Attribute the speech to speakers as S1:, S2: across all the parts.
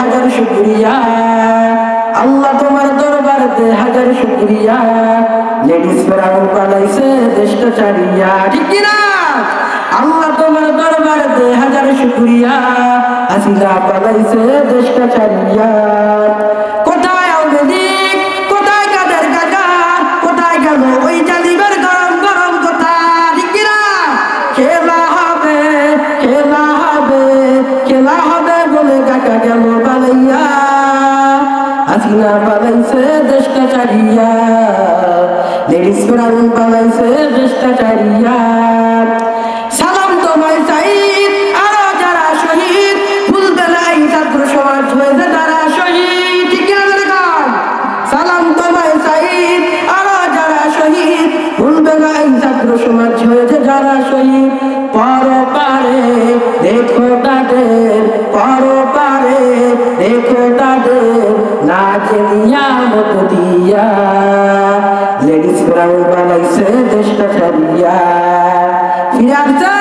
S1: হাজার শুক্রিয়া। আল্লাহ তোমার দরবারতে হাজার শুক্রিয়া। লেডিস ফেরাউন পালাইছে দেশটা চারিয়া ঠিক না আল্লাহ তোমার দরবারতে হাজার শুক্রিয়া। আসিলা পালাইছে দেশটা ছাড়িয়া। কাকা গেল বালাইয়া হাসিনা বালাইছে দেশটা চারিয়া লেডিস প্রাণ বালাইছে দেশটা ছাড়িয়া। নাচ নিয়ামত দিয়া। লেডিস ফ্রাউন বানাইছে দেশটা ছাড়িয়া ফিরে আসছে।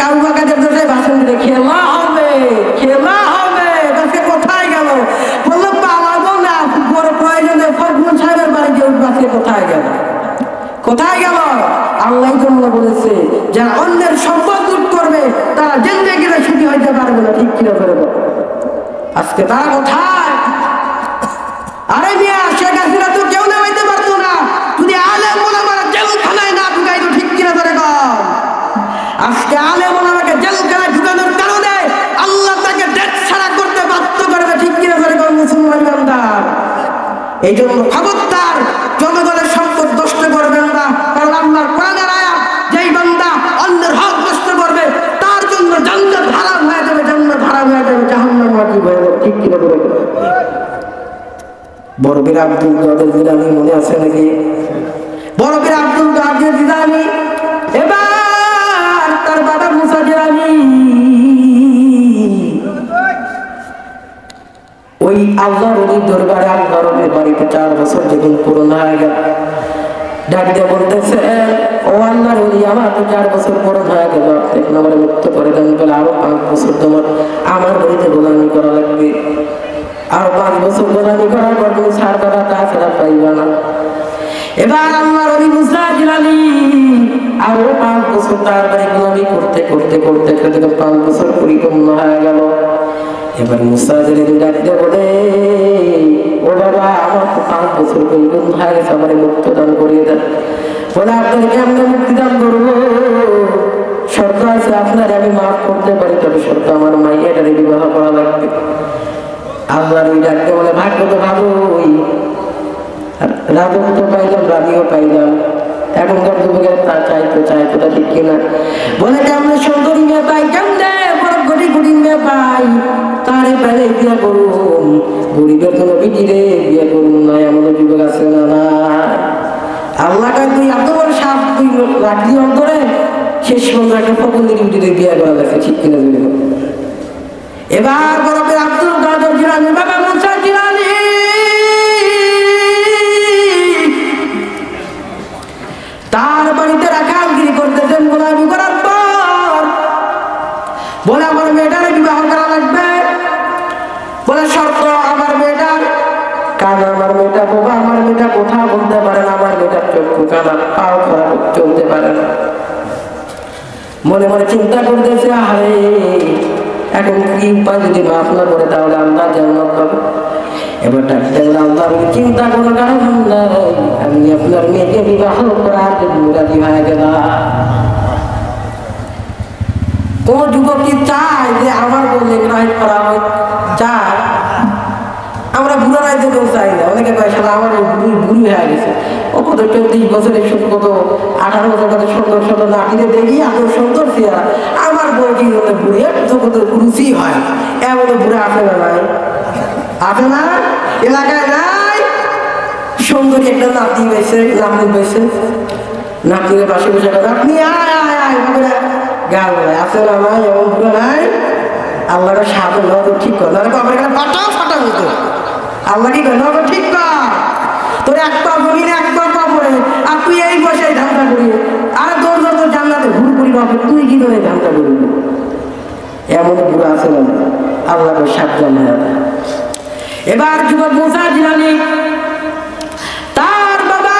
S1: কাউবা কাজের দোষে ভাষণ দিলে খেলা হবে খেলা হবে। আজকে কোথায় গেল? বলল পালাবো না, বড় প্রয়োজনে ফজলুল সাহেবের বাড়ি গিয়ে উঠবে। কোথায় গেল? কোথায় গেল? আল্লাহ জন্য বলেছে, যারা অন্যের সম্পদ লুট করবে, তারা জেন্দে গেলে সুখী হইতে পারবে না। ঠিক কিনা করে আজকে তারা কোথায়? আরে মিয়া, শেখ হাসিনা তো কেউ নামাইতে পারতো না। যদি আলেম ওলামারা জেলখানায় না ঢুকাইতো, ঠিক কিনা করে কম আজকে আলেম ওলামাকে জেলখানায় ঢুকানোর কারণে আল্লাহ তাকে ডেট ছাড়া করতে বাধ্য করবে ঠিক কিনা করে কম মুসলমান ইমানদার এই জন্য খবরদার জনগণের সম্পদ নষ্ট করবেন না কারণ আল্লাহর কোরআনের আয়াত যেই বান্দা অন্যের হক নষ্ট করবে তার জন্য জান্নাত হারাম হয়ে যাবে জান্নাত হারাম হয়ে যাবে জাহান্নাম ওয়াজিব হয়ে যাবে ঠিক কিনা করে বড়বীর আব্দুল কাদের জিলানি মনে আছে নাকি? বড়বীর আব্দুল কাদের জিলানি। এবার তার বাবা মুসা জিলানি। ওই আল্লাহর অলির দরবারে আল্লাহর অলির বাড়িতে চার বছর যখন পূরণ হয়ে গেল। ডাক দিয়ে বলতেছে, ও আল্লাহর অলি আমার তো চার বছর পূরণ হয়ে গেল। এখন আমার মুক্ত করে দেন বলে আরও পাঁচ বছর তোমার আমার বাড়িতে গোলামি করা লাগবে। আর পাঁচ বছর গোলামি করার পর তুমি ছাড় করা তাছাড়া পাইবা না। এবার আল্লাহর অলি মুসা জিলানি আরও পাঁচ বছর তার বাড়ি গোলামি করতে করতে করতে করতে পাঁচ বছর পরিপূর্ণ হয়ে গেল। এবার মুসা জিলানি ডাকতে বলে, ও বাবা, আমার তো পাঁচ বছর পরিপূর্ণ হয়ে গেছে, আমার মুক্ত দান করিয়ে দেন। বলে আপনাকে আমরা মুক্তি দান করব? শর্ত আছে আপনার, আমি মাফ করতে পারি, তবে শর্ত আমার মাইয়াটারে বিবাহ করা লাগবে। আল্লাহর ওই ডাকতে বলে, ভাগ্য তো ভালোই। রাজক তো পাইলাম রাবিও পাইলাম। এখনকার যুবকের তা চাই তো চাই তো তা ঠিক কিনা বলে, কেমন সুন্দরী মেয়ে পাই, কেমনে বড় গুড়ি মেয়ে পাই? তারে পেলে বিয়ে করুন গরিবের কোনো বিটিরে বিয়ে করুন না এমন যুবক আছে না না আল্লাহ তুই এত বড় সাপ, তুই রাখলি অন্তরে? শেষ পর্যন্ত একটা বিয়ে করা লাগছে ঠিক কিনা এবার বরফের আব্দুল কাদের জিলানি, বাবা মুসা জিলানি। তার বাড়িতে রাখালগিরি করতেছেন গোলামি করার পর বলে, আমার মেয়েটার বিবাহ করা লাগবে। বলে, শর্ত, আমার মেয়েটার কান, আমার মেয়েটা বোবা, আমার মেয়েটা কোথা বলতে পারে না, আমার মেয়েটার চক্ষু কানা, পাও খারাপ চলতে পারে না। মনে মনে চিন্তা করতেছে আরে এখন কি উপায় যদি মাফ না করে তাহলে আল্লাহ জান্নাত পাবে। এবার আল্লাহ বলে, চিন্তা কোনো কারণ নাই। আমি আপনার মেয়েকে বিবাহ করার জন্য রাজি হয়ে গেলাম। কোন যুবক কি চায় যে আমার বলে গ্রাহ্য করা হয়? চায়। আমরা বুড়ো রাইতে কেউ চাই না। অনেকে কয় সালা আমার হয়ে গেছে। ও কত চল্লিশ বছরের কত আঠারো বছর কত সুন্দর সুন্দর নাতিরে দেখি এত সুন্দর চেহারা আমার বউ কি হলে বুড়ি তো কত হয় এমন না নাই। এলাকায় নাই? সুন্দরী একটা নাতি পেয়েছে নাতনির পাশে বসে আপনি আয় আয় আয় গাল এমন বুড়ো নাই? তো ঠিক কর না বাবার এখানে ফাটা হতো আল্লাহ কি করে না ঠিক কর তোর এক পা না এক পা পা পড়ে আর তুই এই বসে ধানটা করি আরে তোর যত জান্নাতে ভুল করি তুই কি করে ধানটা করি এমন গুণ আছে না আল্লাহকে সাবধান হয়ে। এবার যুবক মোসা জিলানি, তার বাবা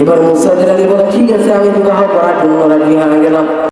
S1: এবার মোসা জিলানি বলে, ঠিক আছে, আমি বিবাহ করার জন্য রাজি হয়ে গেলাম।